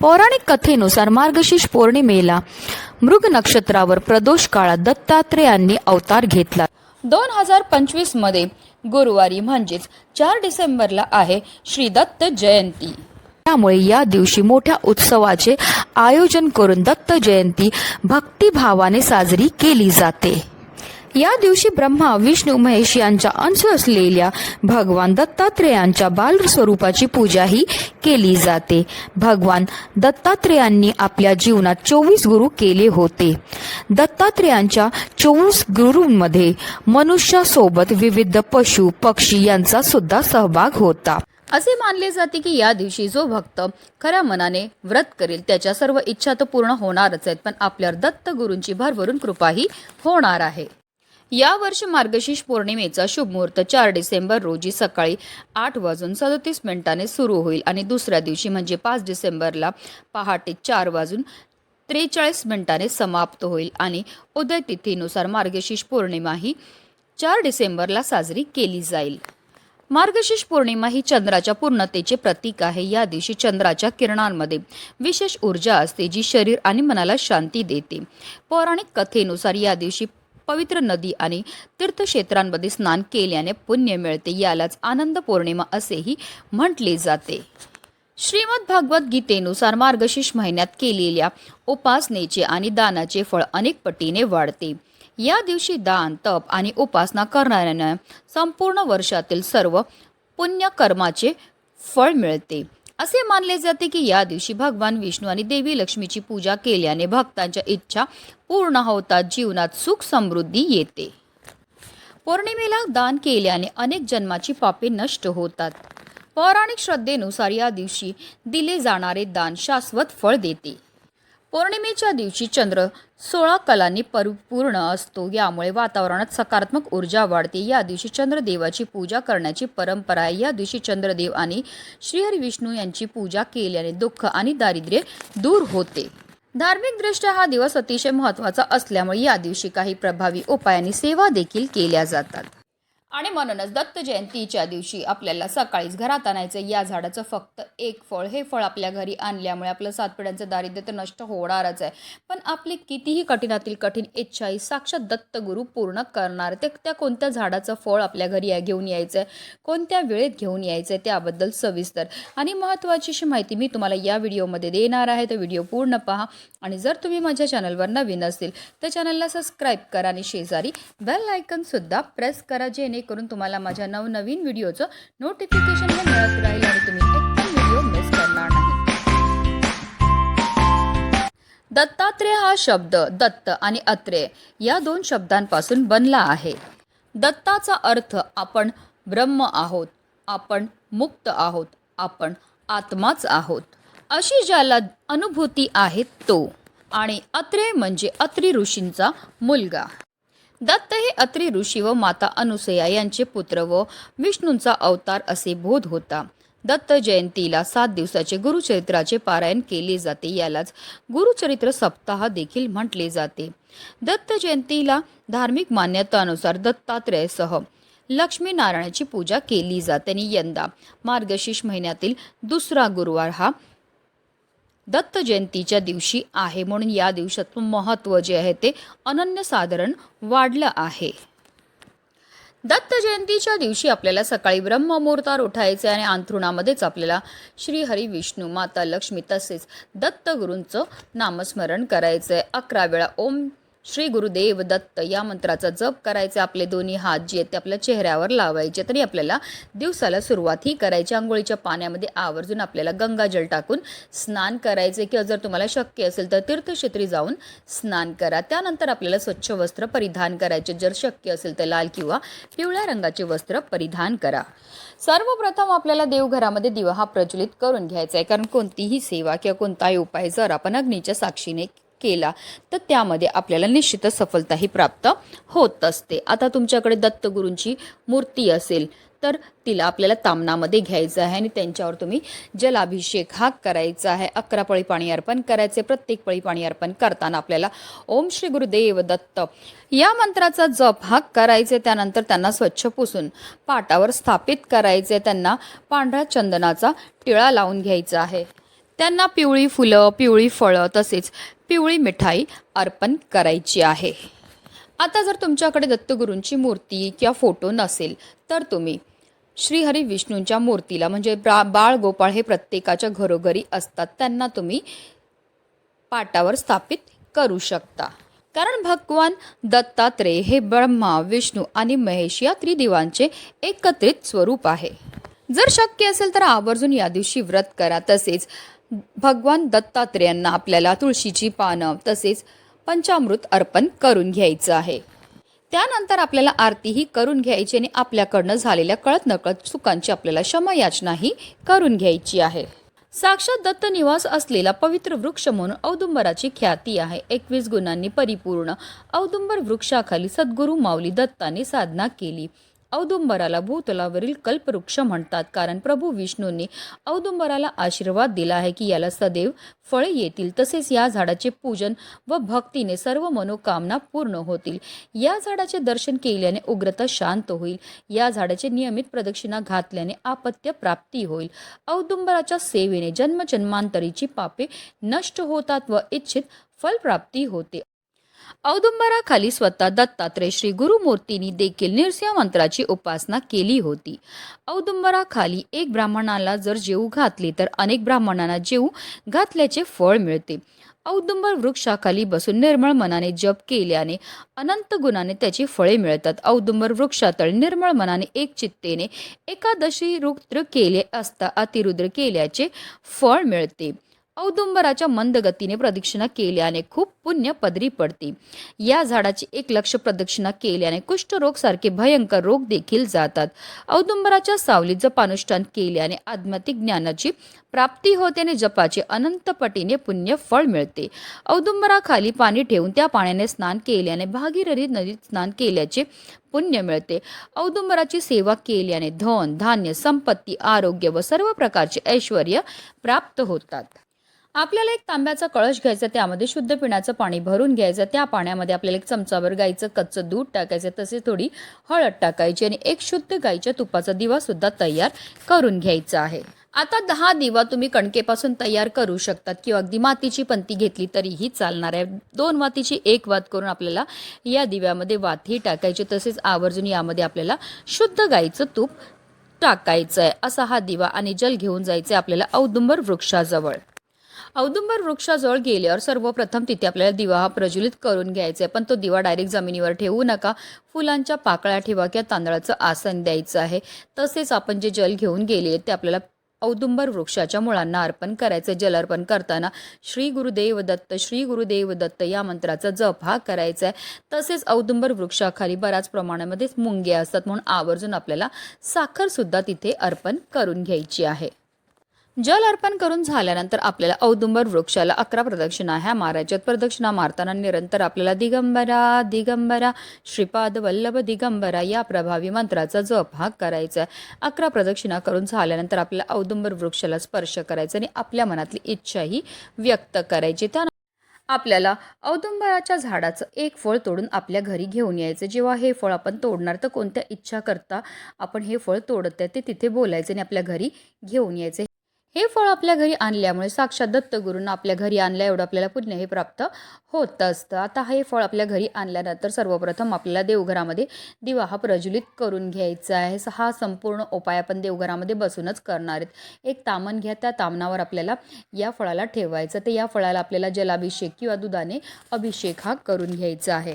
पौराणिक कथेनुसार मार्गशीर्ष पौर्णिमेला मृग नक्षत्रावर प्रदोष काळात दत्तात्रेयांनी अवतार घेतला. दोन हजार पंचवीसमध्ये गुरुवारी म्हणजेच चार डिसेंबरला आहे श्री दत्त जयंती. त्यामुळे या दिवशी मोठ्या उत्सवाचे आयोजन करून दत्त जयंती भक्तिभावाने साजरी केली जाते. या दिवशी ब्रह्मा विष्णू महेश यांच्या अंश असलेल्या भगवान दत्तात्रेयांच्या बाल स्वरूपाची पूजाही केली जाते. भगवान दत्तात्रेयांनी आपल्या जीवनात चोवीस गुरु केले होते. दत्तात्रेयांच्या चोवीस गुरूंमध्ये मनुष्यासोबत विविध पशु पक्षी यांचा सुद्धा सहभाग होता. असे मानले जाते की या दिवशी जो भक्त खऱ्या मनाने व्रत करेल त्याच्या सर्व इच्छा तर पूर्ण होणारच आहेत पण आपल्यावर दत्त गुरूंची भरभरून कृपाही होणार आहे. या वर्षी मार्गशीर्ष पौर्णिमेचा शुभ मुहूर्त चार डिसेंबर रोजी सकाळी आठ वाजून सदतीस मिनिटांनी सुरू होईल आणि दुसऱ्या दिवशी म्हणजे पाच डिसेंबरला पहाटे चार वाजून त्रेचाळीस मिनिटाने समाप्त होईल आणि उदय तिथीनुसार मार्गशीर्ष पौर्णिमा ही चार डिसेंबरला साजरी केली जाईल. मार्गशीर्ष पौर्णिमा ही चंद्राच्या पूर्णतेचे प्रतीक आहे. या दिवशी चंद्राच्या किरणांमध्ये विशेष ऊर्जा असते जी शरीर आणि मनाला शांती देते. पौराणिक कथेनुसार या दिवशी पवित्र नदी आणि तीर्थक्षेत्रांमध्ये स्नान केल्याने पुण्य मिळते यालाच आनंद पौर्णिमा असेही म्हटले जाते. श्रीमद भागवत गीतेनुसार मार्गशीर्ष महिन्यात केलेल्या उपासनेचे आणि दानाचे फळ अनेक पटीने वाढते. या दिवशी दान तप आणि उपासना करणाऱ्यांना संपूर्ण वर्षातील सर्व पुण्यकर्माचे फळ मिळते. असे मानले जाते की या दिवशी भगवान विष्णू आणि देवी लक्ष्मीची पूजा केल्याने भक्तांच्या इच्छा पूर्ण होतात जीवनात सुख समृद्धी येते. पौर्णिमेला दान केल्याने अनेक जन्माची पापे नष्ट होतात. पौराणिक श्रद्धेनुसार या दिवशी दिले जाणारे दान शाश्वत फळ देते. पौर्णिमेच्या दिवशी चंद्र सोळा कलांनी परिपूर्ण असतो. यामुळे वातावरणात सकारात्मक ऊर्जा वाढते. या दिवशी चंद्रदेवाची पूजा करण्याची परंपरा आहे. या दिवशी चंद्रदेव आणि श्रीहरी विष्णू यांची पूजा केल्याने दुःख आणि दारिद्र्य दूर होते. धार्मिकदृष्ट्या हा दिवस अतिशय महत्त्वाचा असल्यामुळे या दिवशी काही प्रभावी उपायांनी सेवा देखील केल्या जातात. आणि म्हणूनच दत्त जयंतीच्या दिवशी आपल्याला सकाळीच घरात आणायचं या झाडाचं फक्त एक फळ. हे फळ आपल्या घरी आणल्यामुळे आपलं सात पिढ्यांचं दारिद्र्य तर नष्ट होणारच आहे. पण आपली कितीही कठीणातील कठीण इच्छा ही साक्षात दत्तगुरू पूर्ण करणार. ते त्या कोणत्या झाडाचं फळ आपल्या घरी या- घेऊन यायचं आहे? कोणत्या वेळेत घेऊन यायचं आहे त्याबद्दल सविस्तर आणि महत्त्वाची अशी माहिती मी तुम्हाला या व्हिडिओमध्ये देणार आहे. तर व्हिडिओ पूर्ण पहा. आणि जर तुम्ही माझ्या चॅनलवर नवीन असतील तर चॅनलला सबस्क्राईब करा आणि शेजारी बेल आयकनसुद्धा प्रेस करा जेणेकरून तुम्हाला माझ्या नवनवीन व्हिडिओचं नोटिफिकेशन पण मिळत राहील आणि तुम्ही एकदम पण व्हिडिओ मिस करणार नाही. दत्तात्रेय हा शब्द दत्त आणि अत्रेय या दोन शब्दांपासून बनला आहे. दत्ताचा अर्थ आपण ब्रह्म आहोत आपण मुक्त आहोत आपण आत्माच आहोत. अशी ज्याला अनुभूती आहे तो. आणि अत्रेय म्हणजे अत्रि ऋषींचा मुलगा. दत्त हे अत्रि ऋषी व माता अनुसया यांचे पुत्र व विष्णूंचा अवतार असे बोध होता. दत्त जयंतीला सात दिवसाचे गुरुचरित्राचे पारायण केले जाते. यालाच गुरुचरित्र सप्ताह देखील म्हटले जाते. दत्त जयंतीला धार्मिक मान्यतानुसार दत्तात्रेयसह लक्ष्मीनारायणाची पूजा केली जाते आणि यंदा मार्गशीर्ष महिन्यातील दुसरा गुरुवार हा दत्त जयंतीच्या दिवशी आहे म्हणून या दिवसाचं महत्त्व जे आहे ते अनन्यसाधारण वाढलं आहे. दत्त जयंतीच्या दिवशी आपल्याला सकाळी ब्रह्ममुहूर्तावर उठायचे आणि अंथरुणामध्येच आपल्याला श्री हरी विष्णू माता लक्ष्मी तसेच दत्तगुरूंचं नामस्मरण करायचं आहे अकरा वेळा ओम श्री गुरुदेव दत्त या मंत्राचा जप करायचे आपले दोन्ही हात जे आहेत ते आपल्या चेहऱ्यावर लावायचे. तरी आपल्याला दिवसाला सुरुवात ही करायची. आंघोळीच्या पाण्यामध्ये आवर्जून आपल्याला गंगाजल टाकून स्नान करायचे. किंवा जर तुम्हाला शक्य असेल तर तीर्थक्षेत्री जाऊन स्नान करा. त्यानंतर आपल्याला स्वच्छ वस्त्र परिधान करायचे. जर शक्य असेल तर लाल किंवा पिवळ्या रंगाचे वस्त्र परिधान करा. सर्वप्रथम आपल्याला देवघरामध्ये दिवा हा प्रज्वलित करून घ्यायचा आहे. कारण कोणतीही सेवा किंवा कोणताही उपाय जर आपण अग्नीच्या साक्षीने केला तर त्यामध्ये आपल्याला निश्चितच सफलताही प्राप्त होत असते. आता तुमच्याकडे दत्तगुरूंची मूर्ती असेल तर तिला आपल्याला तामनामध्ये घ्यायचं आहे आणि त्यांच्यावर तुम्ही जलाभिषेक हा करायचा आहे. अकरा पळी पाणी अर्पण करायचे प्रत्येक पळी पाणी अर्पण करताना आपल्याला ओम श्री गुरुदेव दत्त या मंत्राचा जप हा करायचे त्यानंतर त्यांना स्वच्छ पुसून पाटावर स्थापित करायचे त्यांना पांढऱ्या चंदनाचा टिळा लावून घ्यायचा आहे. त्यांना पिवळी फुलं पिवळी फळं तसेच पिवळी मिठाई अर्पण करायची आहे. आता जर तुमच्याकडे दत्तगुरूंची मूर्ती किंवा फोटो नसेल तर तुम्ही श्रीहरी विष्णूंच्या मूर्तीला म्हणजे बा बाळ गोपाळ हे प्रत्येकाच्या घरोघरी असतात त्यांना तुम्ही पाटावर स्थापित करू शकता. कारण भगवान दत्तात्रेय हे ब्रह्मा विष्णू आणि महेश या त्रिदेवांचे एकत्रित स्वरूप आहे. जर शक्य असेल तर आवर्जून या दिवशी व्रत करा. तसेच भगवान दत्तात्रेयांना आपल्याला तुळशीची पानं तसेच पंचामृत अर्पण करून घ्यायचं आहे. त्यानंतर आपल्याला आरतीही करून घ्यायची आणि आपल्याकडनं झालेल्या कळत नकळत चुकांची आपल्याला क्षमयाचनाही करून घ्यायची आहे. साक्षात दत्त निवास असलेला पवित्र वृक्ष म्हणून औदुंबराची ख्याती आहे. एकवीस गुणांनी परिपूर्ण औदुंबर वृक्षाखाली सद्गुरू माऊली दत्ताने साधना केली. औदुंबराला भूतलावरील कल्पवृक्ष म्हणतात. कारण प्रभू विष्णूंनी औदुंबराला आशीर्वाद दिला आहे की याला सदैव फळे येतील. तसेच या झाडाचे पूजन व भक्तीने सर्व मनोकामना पूर्ण होतील. या झाडाचे दर्शन केल्याने उग्रता शांत होईल. या झाडाचे नियमित प्रदक्षिणा घातल्याने आपत्य प्राप्ती होईल. औदुंबराच्या सेवेने जन्मजन्मांतरीची पापे नष्ट होतात व इच्छित फलप्राप्ती होते. औदुंबराखाली स्वतः दत्तात्रय श्री गुरुमूर्तींनी देखील नृसिंह मंत्राची उपासना केली होती. औदुंबराखाली एक ब्राह्मणाला जर जेऊ घातले तर अनेक ब्राह्मणांना जेऊ घातल्याचे फळ मिळते. औदुंबर वृक्षाखाली बसून निर्मळ मनाने जप केल्याने अनंत गुणाने त्याची फळे मिळतात. औदुंबर वृक्षातळ निर्मळ मनाने एक चित्तेने एकादशी रुद्र केले असता अतिरुद्र केल्याचे फळ मिळते. औदुंबराच्या मंद गतीने प्रदक्षिणा केल्याने खूप पुण्य पदरी पडते. या झाडाची एक लक्ष प्रदक्षिणा केल्याने कुष्ठरोग सारखे भयंकर रोग देखील जातात. औदुंबराच्या सावलीत जपानुष्ठान केल्याने आध्यात्मिक ज्ञानाची प्राप्ती होते आणि जपाचे अनंतपटीने पुण्य फळ मिळते. औदुंबराखाली पाणी ठेवून त्या पाण्याने स्नान केल्याने भागीरथी नदीत स्नान केल्याचे पुण्य मिळते. औदुंबराची सेवा केल्याने धन धान्य संपत्ती आरोग्य व सर्व प्रकारचे ऐश्वर प्राप्त होतात. आपल्याला एक तांब्याचा कळश घ्यायचा त्यामध्ये शुद्ध पिण्याचं पाणी भरून घ्यायचं त्या पाण्यामध्ये आपल्याला एक चमचाभर गाईचं कच्चं दूध टाकायचं तसेच थोडी हळद टाकायची आणि एक शुद्ध गाईच्या तुपाचा दिवा सुद्धा तयार करून घ्यायचा आहे. आता दहा दिवा तुम्ही कणकेपासून तयार करू शकतात किंवा अगदी मातीची पंती घेतली तरीही चालणार आहे. दोन वातीची एक वात करून आपल्याला या दिव्यामध्ये वातही टाकायची तसेच आवर्जून यामध्ये आपल्याला शुद्ध गाईचं तूप टाकायचं आहे असा हा दिवा आणि जल घेऊन जायचं आपल्याला औदुंबर वृक्षाजवळ. औदुंबर वृक्षाजवळ गेल्यावर सर्वप्रथम तिथे आपल्याला दिवा हा प्रज्वलित करून घ्यायचा आहे. पण तो दिवा डायरेक्ट जमिनीवर ठेवू नका. फुलांच्या पाकळ्या ठेवा किंवा तांदळाचं आसन द्यायचं आहे. तसेच आपण जे जल घेऊन गेले ते आपल्याला औदुंबर वृक्षाच्या मुळांना अर्पण करायचं जल अर्पण करताना श्री गुरुदेव दत्त श्री गुरुदेव दत्त या मंत्राचा जप हा करायचा आहे. तसेच औदुंबर वृक्षाखाली बऱ्याच प्रमाणामध्ये मुंगे असतात म्हणून आवर्जून आपल्याला साखरसुद्धा तिथे अर्पण करून घ्यायची आहे. जल अर्पण करून झाल्यानंतर आपल्याला औदुंबर वृक्षाला अकरा प्रदक्षिणा ह्या मारायच्यात प्रदक्षिणा मारताना निरंतर आपल्याला दिगंबरा दिगंबरा श्रीपाद वल्लभ दिगंबरा या प्रभावी मंत्राचा जप हा करायचा. आहे अकरा प्रदक्षिणा करून झाल्यानंतर आपल्याला औदुंबर वृक्षाला स्पर्श करायचा आणि आपल्या मनातली इच्छाही व्यक्त करायची. त्या आपल्याला औदुंबराच्या झाडाचं एक फळ तोडून आपल्या घरी घेऊन यायचं. जेव्हा हे फळ आपण तोडणार तर कोणत्या इच्छा करता आपण हे फळ तोडत आहे ते तिथे बोलायचं आणि आपल्या घरी घेऊन यायचं. हे फळ आपल्या घरी आणल्यामुळे साक्षात दत्तगुरूंना आपल्या घरी आणल्या एवढं आपल्याला पुण्य हे प्राप्त होत असतं. आता हे फळ आपल्या घरी आणल्यानंतर सर्वप्रथम आपल्याला देवघरामध्ये दिवा हा प्रज्वलित करून घ्यायचा आहे. हा संपूर्ण उपाय आपण देवघरामध्ये बसूनच करणार आहेत. एक तामण घ्या त्या तामणावर आपल्याला या फळाला ठेवायचं. तर या फळाला आपल्याला जलाभिषेक किंवा दुधाने अभिषेक हा करून घ्यायचा आहे.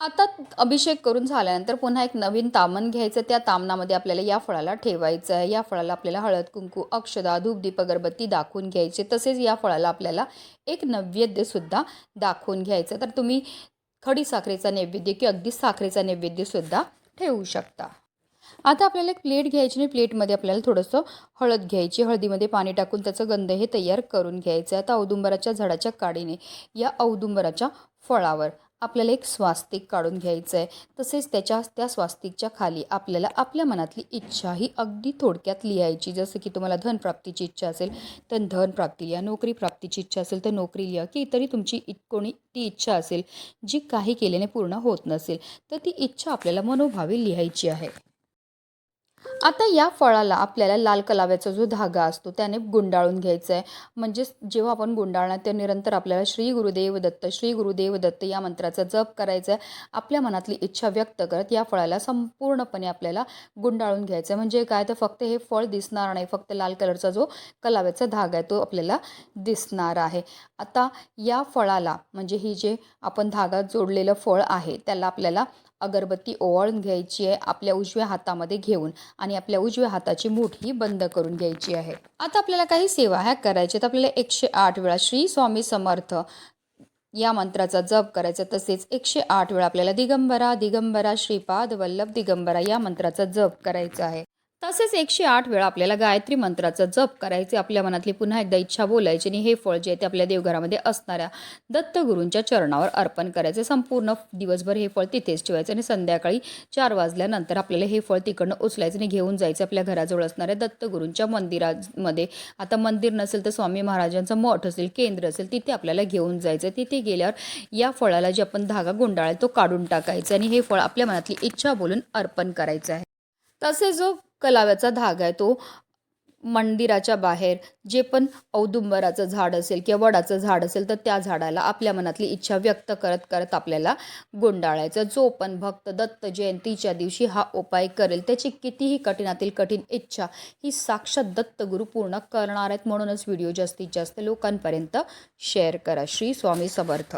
आता अभिषेक करून झाल्यानंतर पुन्हा एक नवीन तामण घ्यायचं. त्या तामणामध्ये आपल्याला या फळाला ठेवायचं आहे. या फळाला आपल्याला हळद कुंकू अक्षदा धूप दीप अगरबत्ती दाखवून घ्यायचे. तसेच या फळाला आपल्याला एक नैवेद्यसुद्धा दाखवून घ्यायचं तर तुम्ही खडी साखरेचा नैवेद्य किंवा अगदी साखरेचा नैवेद्यसुद्धा ठेवू शकता. आता आपल्याला एक प्लेट घ्यायची आणि प्लेटमध्ये आपल्याला थोडंसं हळद घ्यायची. हळदीमध्ये पाणी टाकून त्याचं गंध हे तयार करून घ्यायचं आहे. आता औदुंबराच्या झाडाच्या काडीने या औदुंबराच्या फळावर आपल्याला एक स्वास्तिक काढून घ्यायचं आहे तसेच त्याच्या त्या स्वास्तिकच्या खाली आपल्याला आपल्या मनातली इच्छा ही अगदी थोडक्यात लिहायची. जसं की तुम्हाला धनप्राप्तीची इच्छा असेल तर धनप्राप्ती लिहा. नोकरी प्राप्तीची इच्छा असेल तर नोकरी लिहा. की इतरही तुमची इ कोणी ती इच्छा असेल जी काही केल्याने पूर्ण होत नसेल तर ती इच्छा आपल्याला मनोभावे लिहायची आहे. आता या फळाला आपल्याला लाल कलाव्याचा जो धागा असतो त्याने गुंडाळून घ्यायचा आहे म्हणजे जेव्हा आपण गुंडाळणार ते निरंतर आपल्याला श्री गुरुदेव दत्त श्री गुरुदेव दत्त या मंत्राचा जप करायचा आहे आपल्या मनातली इच्छा व्यक्त करत या फळाला संपूर्णपणे आपल्याला गुंडाळून घ्यायचं आहे म्हणजे काय? तर फक्त हे फळ दिसणार नाही. फक्त लाल कलरचा जो कलाव्याचा धागा आहे तो आपल्याला दिसणार आहे. आता या फळाला म्हणजे ही जे आपण धागा जोडलेलं फळ आहे त्याला आपल्याला अगरबत्ती ओवाळून घ्यायची आहे आपल्या उजव्या हातामध्ये घेऊन आणि आपल्या उजव्या हाताची मूठ ही बंद करून घ्यायची आहे. आता आपल्याला काही सेवा ह्या करायच्या आहेत. आपल्याला एकशे आठ वेळा श्री स्वामी समर्थ या मंत्राचा जप करायचा तसेच एकशे आठ वेळा आपल्याला दिगंबरा दिगंबरा श्रीपाद वल्लभ दिगंबरा या मंत्राचा जप करायचा आहे. तसेच एकशे आठ वेळा आपल्याला गायत्री मंत्राचा जप करायचे आपल्या मनातली पुन्हा एकदा इच्छा बोलायची आणि हे फळ जे आहे ते आपल्या देवघरामध्ये असणाऱ्या दत्तगुरूंच्या चरणावर अर्पण करायचे. संपूर्ण दिवसभर हे फळ तिथेच ठेवायचं आणि संध्याकाळी चार वाजल्यानंतर आपल्याला हे फळ तिकडनं उचलायचं आणि घेऊन जायचं आपल्या घराजवळ असणाऱ्या दत्तगुरूंच्या मंदिरामध्ये. आता मंदिर नसेल तर स्वामी महाराजांचं मठ असेल केंद्र असेल तिथे आपल्याला घेऊन जायचं. तिथे गेल्यावर या फळाला जे आपण धागा गुंडाळा तो काढून टाकायचा आणि हे फळ आपल्या मनातली इच्छा बोलून अर्पण करायचं आहे. तसेच जो कलाव्याचा धागा आहे. तो मंदिराच्या बाहेर जे पण औदुंबराचं झाड असेल किंवा वडाचं झाड असेल तर त्या झाडाला आपल्या मनातली इच्छा व्यक्त करत करत आपल्याला गुंडाळायचं. जो पण भक्त दत्त जयंतीच्या दिवशी हा उपाय करेल त्याची कितीही कठीणातील कठीण इच्छा ही साक्षात दत्तगुरू पूर्ण करणार आहेत. म्हणूनच व्हिडिओ जास्तीत जास्त लोकांपर्यंत शेअर करा. श्री स्वामी समर्थ.